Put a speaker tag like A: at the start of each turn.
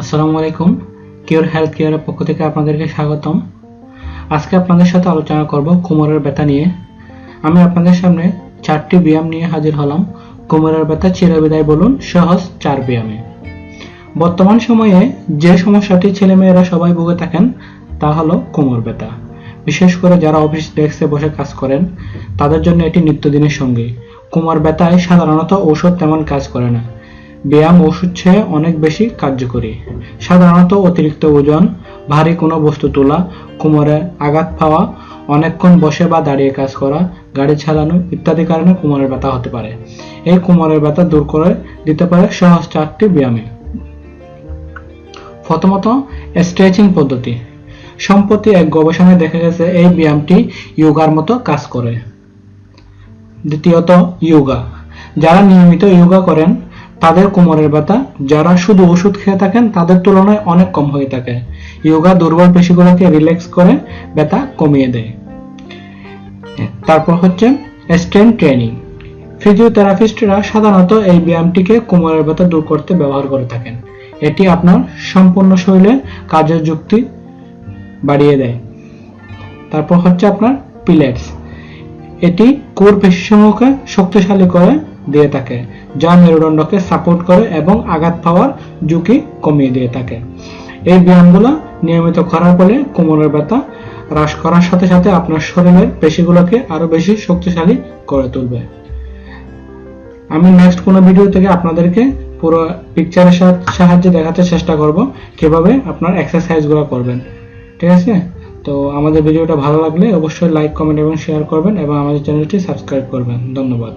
A: আসসালামু আলাইকুম। Cure health কেয়ারের পক্ষ থেকে আপনাদেরকে স্বাগতম। আজকে আপনাদের সাথে আলোচনা করব কোমরের ব্যথা নিয়ে। আমি আপনাদের সামনে চারটি ব্যায়াম নিয়ে হাজির হলাম। কোমরের ব্যথা চিরবিদায় বলুন, সহজ চার ব্যায়ামে। বর্তমান সময়ে যে সমস্যাটি ছেলেমেয়েরা সবাই ভুগে থাকেন, তা হলো কোমর ব্যথা। বিশেষ করে যারা অফিস ডেস্কে বসে কাজ করেন, তাদের জন্য এটি নিত্যদিনের সঙ্গী। কোমর ব্যথায় সাধারণত ঔষধ তেমন কাজ করে না। ব্যায়াম ওষুধ চেয়ে অনেক বেশি কার্যকরী। সাধারণত অতিরিক্ত ওজন, ভারী কোনো বস্তু তোলা, কোমরে আঘাত পাওয়া, অনেকক্ষণ বসে বা দাঁড়িয়ে কাজ করা, গাড়ি চালানো ইত্যাদি কারণে কোমরের ব্যথা হতে পারে। এই কোমরের ব্যথা দূর করে দিতে পারে সহজ চারটি ব্যায়ামে। প্রথমত, স্ট্রেচিং পদ্ধতি। সম্প্রতি এক গবেষণায় দেখা গেছে, এই ব্যায়ামটি ইয়োগার মতো কাজ করে। দ্বিতীয়ত, ইয়োগা। যারা নিয়মিত ইয়োগা করেন তাদের কোমরের ব্যথা, যারা শুধু ওষুধ খেয়ে থাকেন, তাদের তুলনায় অনেক কম হয়ে থাকে। ইয়োগা দুর্বল পেশিগুলোকে রিল্যাক্স করে ব্যথা কমিয়ে দেয়। তারপর হচ্ছে স্ট্রেন ট্রেনিং ফিজিওথেরাপিস্টরা সাধারণত এই ব্যায়ামটিকে কোমরের ব্যথা দূর করতে ব্যবহার করে থাকেন। এটি আপনার সম্পূর্ণ শরীরে কাজের যুক্তি বাড়িয়ে দেয়। তারপর হচ্ছে আপনার পিলেটস এটি কোর পেশিসমূহকে শক্তিশালী করে দিয়ে থাকে, যা মেরুদণ্ডকে সাপোর্ট করে এবং আঘাত পাওয়ার ঝুঁকি কমিয়ে দিয়ে থাকে। এই ব্যায়ামগুলো নিয়মিত করার ফলে কোমরের ব্যথা হ্রাস করার সাথে সাথে আপনার শরীরের পেশিগুলোকে আরও বেশি শক্তিশালী করে তুলবে। আমি নেক্সট কোনো ভিডিও থেকে আপনাদেরকে পুরো পিকচারের সাহায্যে দেখাতে চেষ্টা করব, কীভাবে আপনার এক্সারসাইজগুলো করবেন। ঠিক আছে? তো আমাদের ভিডিওটা ভালো লাগলে অবশ্যই লাইক কমেন্ট এবং শেয়ার করবেন এবং আমাদের চ্যানেলটি সাবস্ক্রাইব করবেন। ধন্যবাদ।